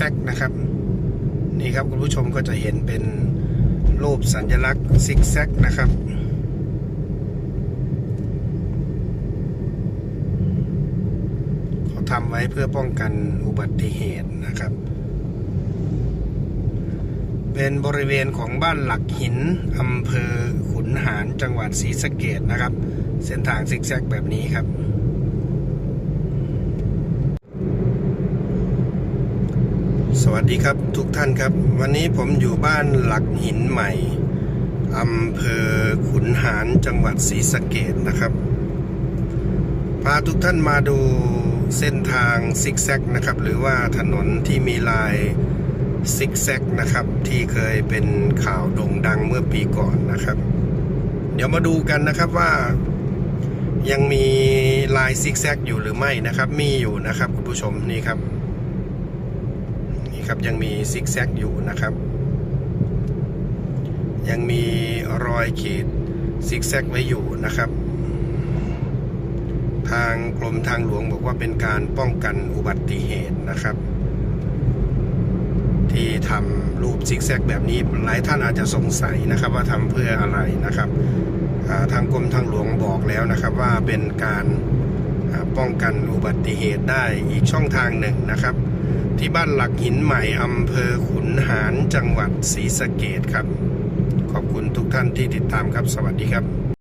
แซกนะครับ นี่ครับคุณผู้ชมก็จะเห็นเป็นรูปสัญลักษณ์ซิกแซกนะครับเขาทำไว้เพื่อป้องกันอุบัติเหตุนะครับ เป็นบริเวณของบ้านหลักหินอำเภอขุนหารจังหวัดศรีสะเกดนะครับ เส้นทางซิกแซกแบบนี้ครับ สวัสดีครับทุกท่านครับ วันนี้ผมอยู่บ้านหลักหินใหม่อำเภอขุนหารจังหวัดศรีสะเกดนะครับ พาทุกท่านมาดูเส้นทางซิกแซกนะครับ หรือว่าถนนที่มีลายซิกแซกนะครับ ที่เคยเป็นข่าวโด่งดังเมื่อปีก่อนนะครับ เดี๋ยวมาดูกันนะครับว่ายังมีลายซิกแซกอยู่หรือไม่นะครับ มีอยู่นะครับคุณผู้ชมนี่ครับ ครับ ยังมีซิกแซกอยู่นะครับ ยังมีรอยขีดซิกแซกไว้อยู่นะครับ ทางกรมทางหลวงบอกว่าเป็นการป้องกันอุบัติเหตุนะครับ ที่ทำรูปซิกแซกแบบนี้หลายท่านอาจจะสงสัยนะครับ ว่าทำเพื่ออะไรนะครับทางกรมทางหลวงบอกแล้วนะครับว่าเป็นการ ป้องกันอุบัติเหตุได้อีกช่องทางหนึ่งนะครับ ที่บ้านหลักหินใหม่อำเภอขุนหารจังหวัดศรีสะเกดครับ ขอบคุณทุกท่านที่ติดตามครับ สวัสดีครับ